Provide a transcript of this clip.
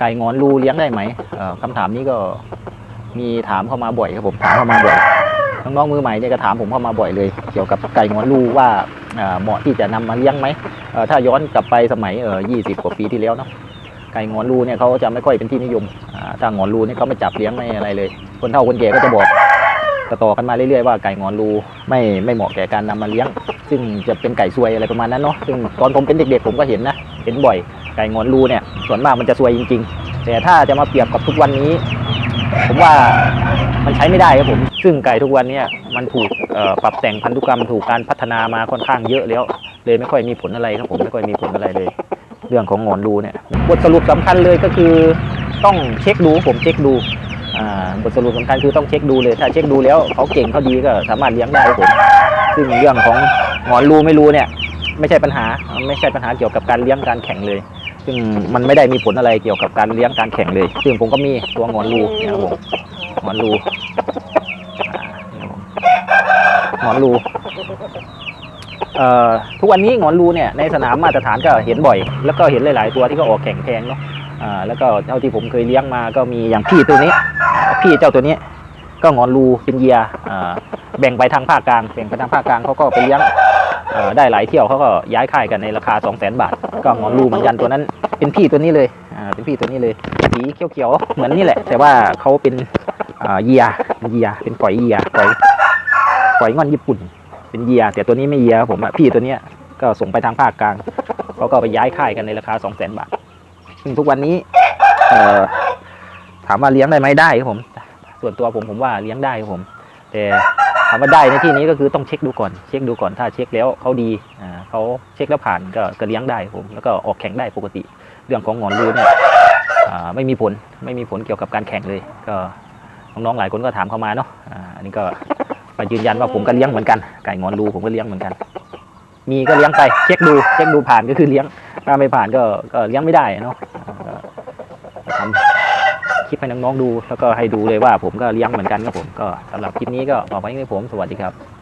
ไก่งอนรูเลี้ยงได้ไหมเออคำถามนี้ก็มีถามเข้ามาบ่อยครับผมถามเข้ามาบ่อยน้องๆมือใหม่เนี่ยก็ถามผมเข้ามาบ่อยเลย เกี่ยวกับไก่งอนรูว่าเออเหมาะที่จะนำมาเลี้ยงไหมเออถ้าย้อนกลับไปสมัยเออ20กว่าปีที่แล้วเนาะไก่งอนรูเนี่ยเขาจะไม่ค่อยเป็นที่นิยมอ่าถ้างอนรูเนี่ยเขาไม่จับเลี้ยงไม่อะไรเลย คนเฒ่าคนแก่ก็จะบอกต่อกันมาเรื่อยๆว่าไก่งอนรูไม่ไม่เหมาะแก่การนำมาเลี้ยง ซึ่งจะเป็นไก่ซวยอะไรประมาณนั้นเนาะซึ่งตอนผมเป็นเด็กๆผมก็เห็นนะเห็นบ่อย ไก่งอนรูเนี่ย ส่วนมากมันจะซวยจริง ๆ แต่ถ้าจะมาเปรียบกับทุกวันนี้ ผมว่ามันใช้ไม่ได้ครับผม ซึ่งไก่ทุกวันเนี้มันถูกปรับแต่งพันธุกรรมถูกการพัฒนามาค่อนข้างเยอะแล้ว เลยไม่ค่อยมีผลอะไรครับผมไม่ค่อยมีผลอะไรเลย เรื่องของงอนรูเนี่ยบทสรุปสำคัญเลยก็คือต้องเช็คดูผมเช็คดูบทสรุปสำคัญคือต้องเช็คดูเลย ถ้าเช็คดูแล้วเขาเก่งเขาดีก็สามารถเลี้ยงได้ครับผมซึ่งเรื่องของงอนรูไม่รู้เนี่ย ไม่ใช่ปัญหาไม่ใช่ปัญหาเกี่ยวกับการเลี้ยงการแข่งเลย ซึ่งมันไม่ได้มีผลอะไรเกี่ยวกับการเลี้ยงการแข่งเลย ซึ่งผมก็มีตัวงอนรูนี่ยครับผมงอนรูงอนรูเอ่อทุกวันนี้งอนรูเนี่ยในสนามมาตรฐานก็เห็นบ่อย แล้วก็เห็นหลาย ๆ ตัวที่เขาออกแข่งแพงเนาะแล้วก็เท่าที่ผมเคยเลี้ยงมาก็มีอย่างพี่ตัวนี้ พี่เจ้าตัวนี้ ก็งอนรูเป็นเยียแบ่งไปทางภาคกลางแบ่งไปทางภาคกลางเขาก็ไปเลี้ยงได้หลายเที่ยวเขาก็ย้ายค่ายกันในราคา 2 0 0 0 0 0 บาทก็งอนรูเหมือนกันตัวนั้น เป็นพี่ตัวนี้เลยอ่าเป็นพี่ตัวนี้เลยสีเขียวๆเหมือนนี่แหละ แต่ว่าเขาเป็นอ่าเหยียเป็นเหยียเป็นฝอยเหยียฝอยฝอยงอนญี่ปุ่น เป็นเหยียแต่ตัวนี้ไม่เหยียครับผมอะพี่ตัวเนี้ยก็ส่งไปทางภาคกลางเขาก็ไปย้ายค่ายกันในราคา2 0 0 0 0 0บาทซึ่งทุกวันนี้เอ่อถามว่าเลี้ยงได้ไหมได้ครับผม ส่วนตัวผมผมว่าเลี้ยงได้ครับผม แต่ ถามว่าได้ในที่นี้ก็คือต้องเช็คดูก่อน เช็คดูก่อนถ้าเช็คแล้วเขาดีอ่าเขาเช็คแล้วผ่านก็ก็เลี้ยงได้ผมแล้วก็ออกแข่งได้ปกติ เรื่องของหงอนรูเนี่ยอ่าไม่มีผลไม่มีผลเกี่ยวกับการแข่งเลย ก็น้องๆหลายคนก็ถามเข้ามาเนาะอ่าอันนี้ก็มายืนยันว่าผมก็เลี้ยงเหมือนกันไก่งอนรูผมก็เลี้ยงเหมือนกัน มีก็เลี้ยงไปเช็คดูเช็คดูผ่านก็คือเลี้ยงถ้าไม่ผ่านก็ก็เลี้ยงไม่ได้เนาะทำ คลิปให้น้องๆดู แล้วก็ให้ดูเลยว่าผมก็เลี้ยงเหมือนกันครับผมก็สำหรับคลิปนี้ก็ฝากไว้ให้ผมสวัสดีครับ